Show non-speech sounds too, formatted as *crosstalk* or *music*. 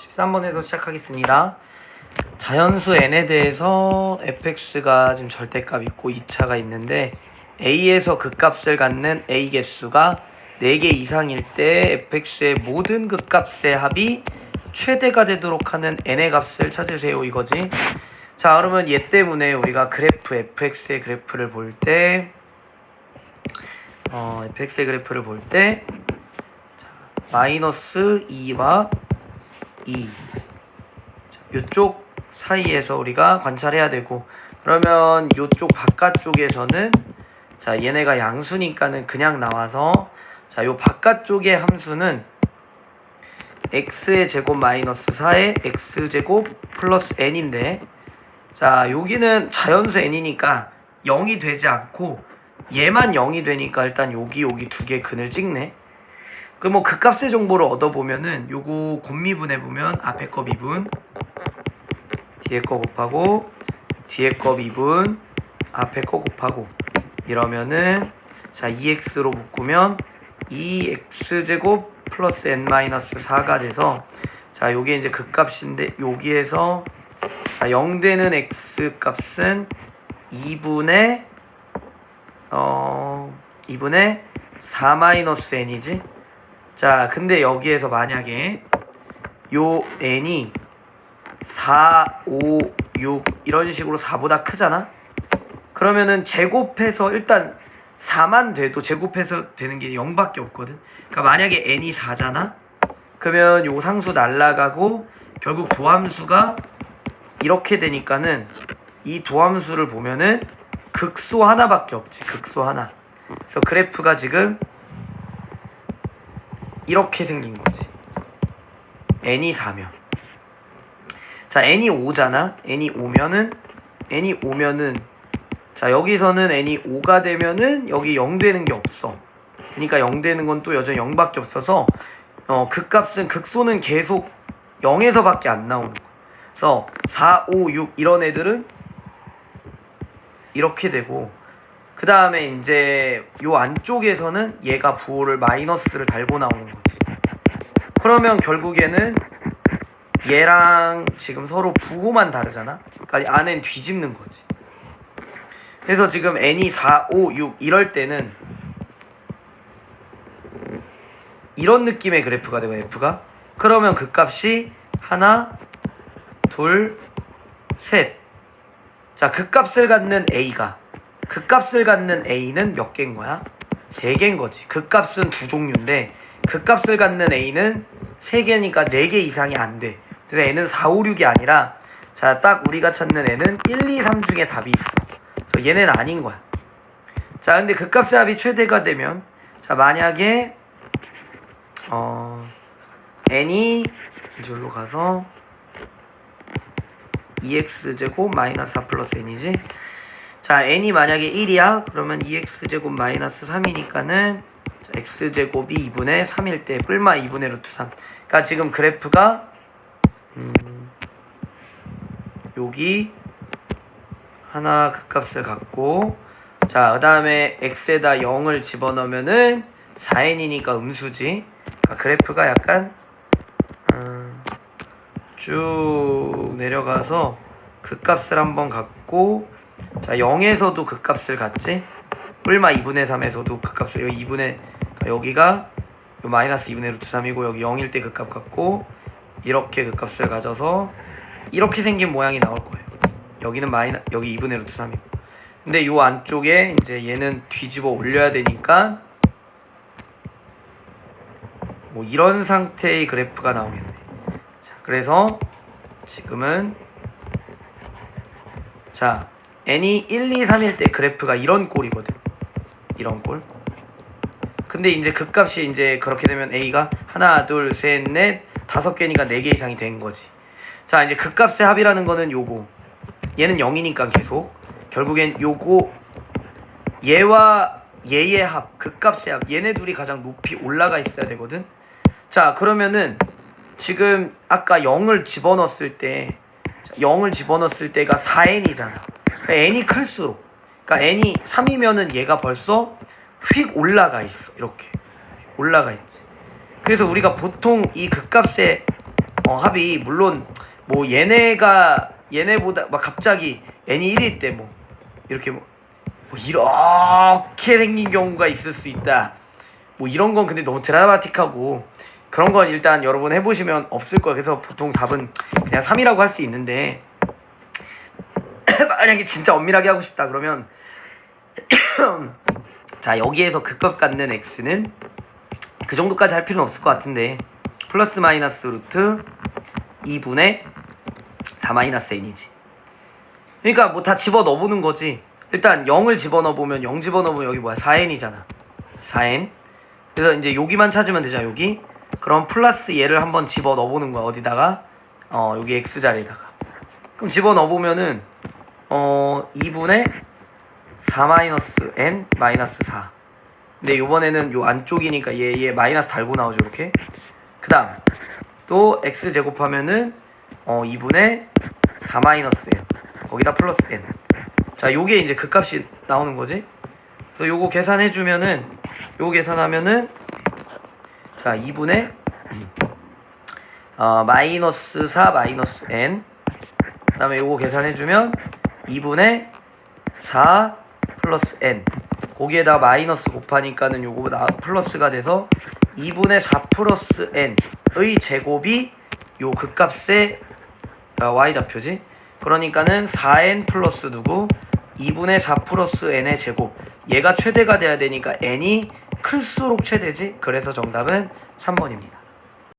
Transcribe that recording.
클래스 한번 해서 시작하겠습니다. 자연수 n에 대해서 fx가 지금 절대값 있고 2차가 있는데 a에서 극값을 갖는 a 개수가 4개 이상일 때 fx의 모든 극값의 합이 최대가 되도록 하는 n의 값을 찾으세요 이거지. 자 그러면 얘 때문에 우리가 그래프 fx의 그래프를 볼때 어, fx의 그래프를 볼 때 마이너스 2와 2 이쪽 사이에서 우리가 관찰해야 되고 그러면 이쪽 바깥쪽에서는 자 얘네가 양수니까는 그냥 나와서 자 요 바깥쪽의 함수는 x의 제곱 마이너스 4의 x제곱 플러스 n인데 자 여기는 자연수 n이니까 0이 되지 않고 얘만 0이 되니까 일단 여기 여기 두 개 근을 찍네 그 뭐 극값의 정보를 얻어보면은 요거 곱미분해 보면 앞에 거 미분 뒤에 거 곱하고 뒤에 거 미분 앞에 거 곱하고. 이러면은 자 2x로 묶으면 2x제곱 플러스 n-4가 돼서 자 요게 이제 극값인데 여기에서 자, 0 되는 x 값은 2분의 어 2분의 4 마이너스 n이지 자, 근데 여기에서 만약에 요 n이 4, 5, 6 이런 식으로 4보다 크잖아? 그러면은 제곱해서 일단 4만 돼도 제곱해서 되는 게 0밖에 없거든. 그러니까 만약에 n이 4잖아? 그러면 요 상수 날라가고 결국 도함수가 이렇게 되니까는 이 도함수를 보면은 극소 하나밖에 없지. 극소 하나. 그래서 그래프가 지금 이렇게 생긴 거지. n이 4면. 자, n이 5잖아. n이 5면은 n이 5면은 자, 여기서는 n이 5가 되면은 여기 0 되는 게 없어. 그러니까 0 되는 건 또 여전히 0밖에 없어서 어, 극값은 극소는 계속 0에서밖에 안 나오는 거야. 그래서 4, 5, 6 이런 애들은 이렇게 되고 그 다음에 이제 요 안쪽에서는 얘가 부호를 마이너스를 달고 나오는 거지. 그러면 결국에는 얘랑 지금 서로 부호만 다르잖아. 그러니까 안엔 뒤집는 거지. 그래서 지금 n이 4, 5, 6 이럴 때는 이런 느낌의 그래프가 되고 f가 그러면 그 값이 하나, 둘, 셋. 자, 그 값을 갖는 a가 그 값을 갖는 a는 몇 개인 거야? 세 개인 거지. 그 값은 두 종류인데 그 값을 갖는 a는 세 개니까 네 개 이상이 안 돼. 그래서 n은 4, 5, 6이 아니라 자, 딱 우리가 찾는 n은 1, 2, 3 중에 답이 있어. 그래서 얘는 아닌 거야. 자, 근데 그 값의 합이 최대가 되면 자, 만약에 어 n이 이절로 가서 2x제곱 마이너스 4 플러스 n이지 자 n이 만약에 1이야? 그러면 2x제곱 마이너스 3이니까는 x제곱이 2분의 3일 때 뿔마 2분의 루트 3 그러니까 지금 그래프가 음, 여기 하나 극값을 갖고 자 그 다음에 x에다 0을 집어넣으면은 4n이니까 음수지. 그러니까 그래프가 약간 음, 쭉 내려가서 극값을 한번 갖고 자 0에서도 극값을 갖지? 뿔마 2분의 3에서도 극값을. 여기 2분의 그러니까 여기가 요 마이너스 2분의 루트 3이고 여기 0일 때 극값 갖고 이렇게 극값을 가져서 이렇게 생긴 모양이 나올 거예요. 여기는 마이너 여기 2분의 루트 3이고. 근데 요 안쪽에 이제 얘는 뒤집어 올려야 되니까 뭐 이런 상태의 그래프가 나오겠네. 자 그래서 지금은 자 n이 1, 2, 3일 때 그래프가 이런 꼴이거든. 이런 꼴. 근데 이제 극값이 이제 그렇게 되면 a가 하나, 둘, 셋, 넷, 다섯 개니까 네 개 이상이 된 거지. 자, 이제 극값의 합이라는 거는 요거. 얘는 0이니까 계속. 결국엔 요거 얘와 얘의 합, 극값의 합. 얘네 둘이 가장 높이 올라가 있어야 되거든. 자, 그러면은 지금 아까 0을 집어넣었을 때 0을 집어넣었을 때가 4n이잖아. 그러니까 n이 클수록 그러니까 n이 3이면은 얘가 벌써 휙 올라가 있어. 이렇게 올라가 있지. 그래서 우리가 보통 이 극값의 어, 합이 물론 뭐 얘네가 얘네보다 막 갑자기 n이 1일 때 뭐 이렇게 뭐, 뭐 이렇게 생긴 경우가 있을 수 있다. 뭐 이런 건 근데 너무 드라마틱하고 그런 건 일단 여러분 해보시면 없을 거예요. 그래서 보통 답은 그냥 3이라고 할 수 있는데 *laughs* 만약에 진짜 엄밀하게 하고 싶다 그러면. *clears throat* 자 여기에서 극값 갖는 x는 그 정도까지 할 필요는 없을 것 같은데. 플러스 마이너스 루트 2분의 4 마이너스 n이지. 그러니까 뭐 다 집어 넣어보는 거지. 일단 0을 집어 넣어보면 0 집어 넣으면 여기 뭐야? 4n이잖아. 4n 그래서 이제 여기만 찾으면 되잖아 여기. 그럼 플러스 얘를 한번 집어 넣어보는 거야 어디다가? 어 여기 x 자리에다가. 그럼 집어 넣어보면은 어 2분의 4 마이너스 n 마이너스 4 근데 요번에는 요 안쪽이니까 얘, 얘 마이너스 달고 나오죠 이렇게. 그 다음 또 x 제곱하면은 어 2분의 4 마이너스 n. 거기다 플러스 n. 자 요게 이제 그 값이 나오는 거지? 그래서 요거 계산해주면은 요거 계산하면은 자 2분의 어 마이너스 4 마이너스 n. 그 다음에 요거 계산해주면 2분의 4 플러스 n. 거기에다 마이너스 곱하니까는 요거 나 플러스가 돼서 2분의 4 플러스 n의 제곱이 요 극값의 어, y좌표지. 그러니까는 4n 플러스 누구? 2분의 4 플러스 n의 제곱. 얘가 최대가 돼야 되니까 n이 클수록 최대지. 그래서 정답은 3번입니다